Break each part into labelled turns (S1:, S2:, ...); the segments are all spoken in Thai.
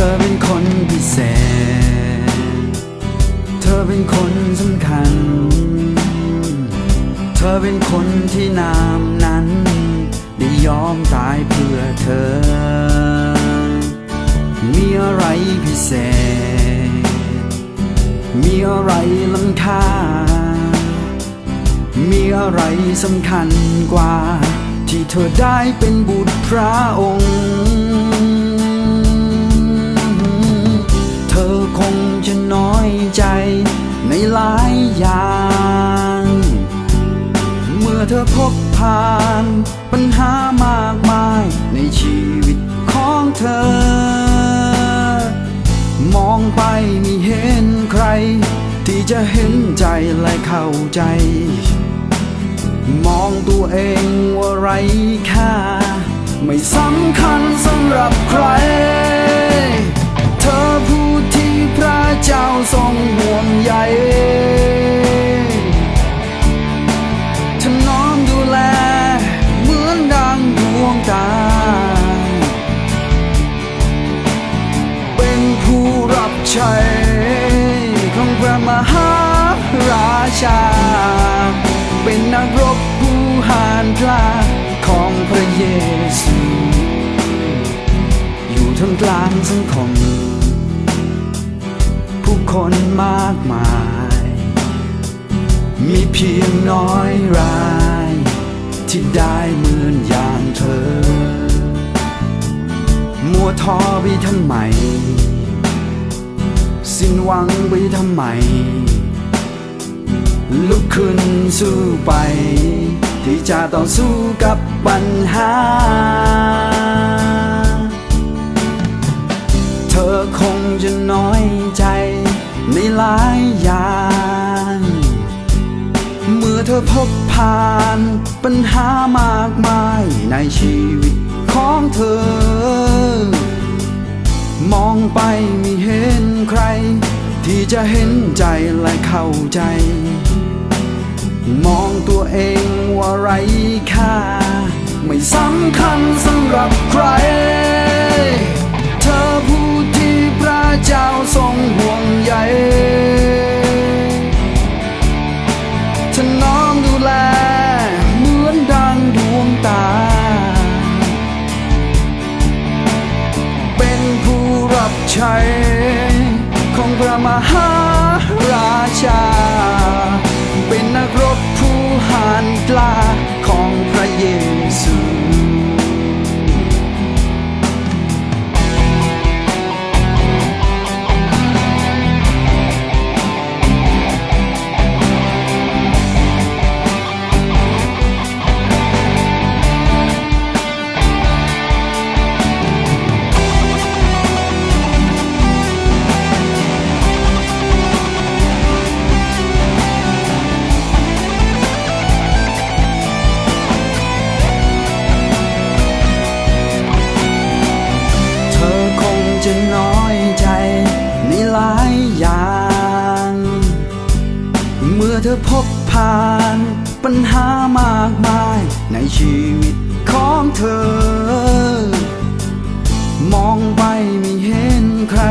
S1: ธอเป็นคนพิเศษ เธอเป็นคนสำคัญ เธอเป็นคนที่นามนั้น ได้ยอมตายเพื่อเธอ มีอะไรพิเศษ มีอะไรล้ำค่า มีอะไรสำคัญกว่า ที่เธอได้เป็นบุตรพระองค์ ผ่านปัญหามากมายในชีวิตของเธอ มองไปไม่เห็นใคร ที่จะเห็นใจและเข้าใจ มองตัวเองว่าไรค่า ไม่สำคัญสำหรับใคร รับใช้ของพระมหาราชา เป็นนักรบผู้หานกล้าของพระเยซู อยู่ท่ามกลางสังคม ผู้คนมากมาย มีเพียงน้อยราย ที่ได้เหมือนอย่างเธอ มัวท้อไปทำไม สิ้นหวังไปทำไม ลุกขึ้นสู้ไป ที่จะต่อสู้กับปัญหา เธอคงจะน้อยใจในหลายอย่างเมื่อเธอพบผ่านปัญหามากมายในชีวิตของเธอ มองไปไม่เห็น ที่จะเห็นใจและเข้าใจ มองตัวเองว่าไรค่า ไม่สำคัญสำหรับใคร เธอผู้ที่พระเจ้าทรงห่วงใยถนอมดูแลเหมือนดังดวงตา เป็นผู้รับใช้ พระมหาราชา เมื่อเธอพบผ่านปัญหามากมายในชีวิตของเธอ มองไปไม่เห็นใคร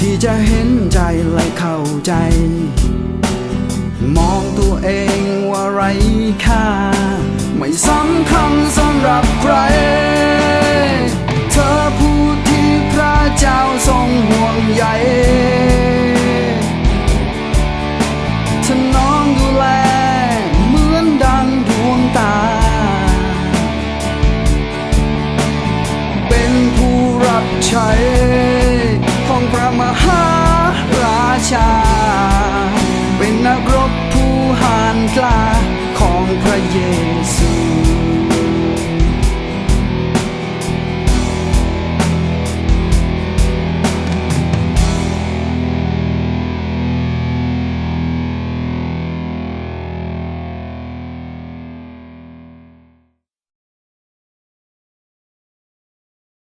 S1: ที่จะเห็นใจและเข้าใจ มองตัวเองว่าไรค่า ไม่สำคัญสำหรับใคร เธอผู้ที่พระเจ้าทรงห่วงใย รับใช้ของพระมหาราชา เป็นนักรบผู้หานกล้า